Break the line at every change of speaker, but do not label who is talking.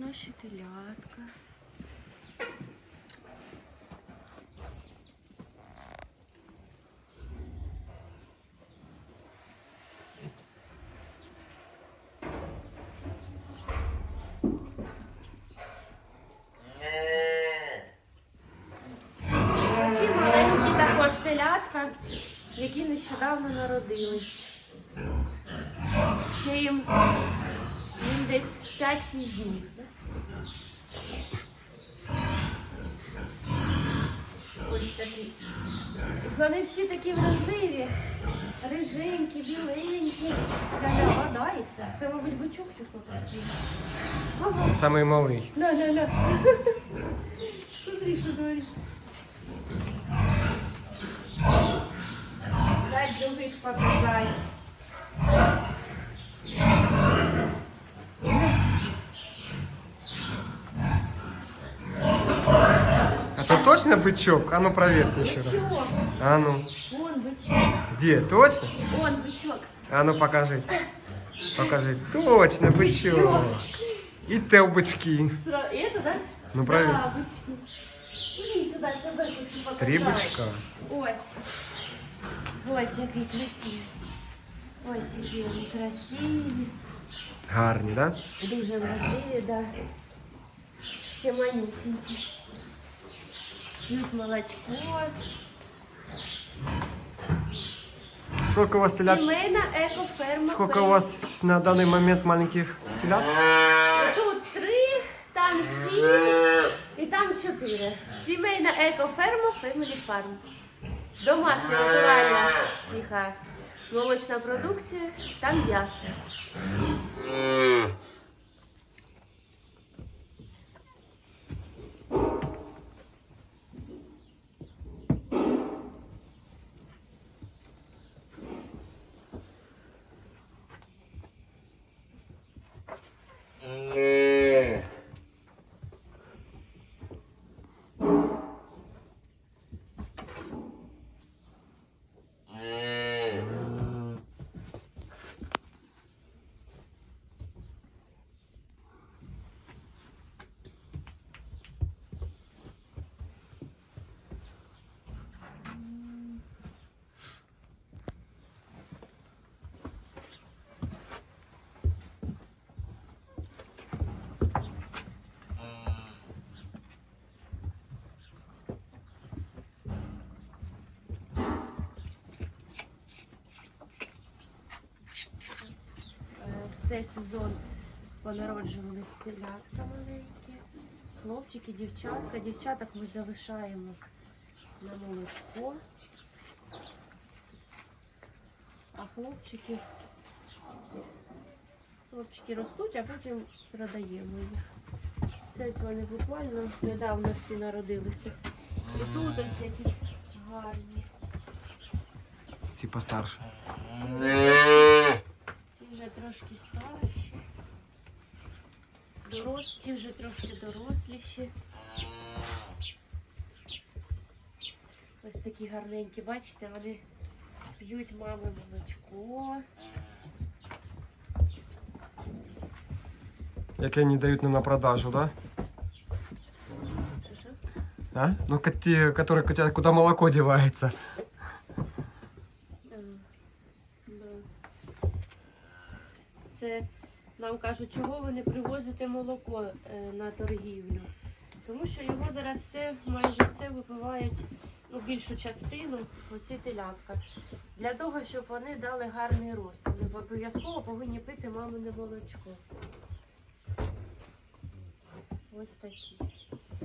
наші телятка. Ці маленькі також телятка, які нещодавно народились. Ще їм, десь 5-6 днів. Вони всі такі вразливі, риженькі, біленькі. Ля-ля, гадається. Це, мабуть, такий. Ага. Ля, ля. Смотри, що творит.
точно бычок? А ну проверьте еще раз.
Бычок.
А ну.
Вон бычок.
Где? Точно?
Вон бычок.
А ну покажите. Покажи. Точно, бычок. И тел бычки.
Сра- Это, да?
Ну, правильно.
Да, бычки. Иди сюда, я тебе хочу показать.
Три бычка.
Ось. Ось який красивий. Ось які вони красиві.
Гарні, да?
Дуже вразливі, да. Ще манюсенькі. П'ють молочко.
Сколько у вас телят?
Сімейна екоферма.
Сколько у вас на данный момент маленьких телят?
Тут три, там сім і там чотири. Сімейна екоферма Family Farm. Домашня натуральна тиха молочна продукція, там м'ясо. Цей сезон понароджували телятка маленькі, хлопчики, дівчатка. Дівчаток ми залишаємо на молочко. А хлопчики, хлопчики ростуть, а потім продаємо їх. Це вони буквально недавно всі народилися. І тут ось які гарні.
Типа старше.
Ці вже трошки старші. Дорос, ці вже трошки доросліші. Ось такі гарненькі, бачите, вони п'ють мами молочко.
Яке не дают нам на продажу, да?
Що, що?
А? Ну, ко- те, которые хотят, куда молоко девается.
Це нам кажуть, чого ви не привозите молоко е, на торгівлю. Тому що його зараз все, майже все випивають ну, більшу частину оці телятка. Для того, щоб вони дали гарний рост. Вони обов'язково повинні пити мамине молочко. Ось такі.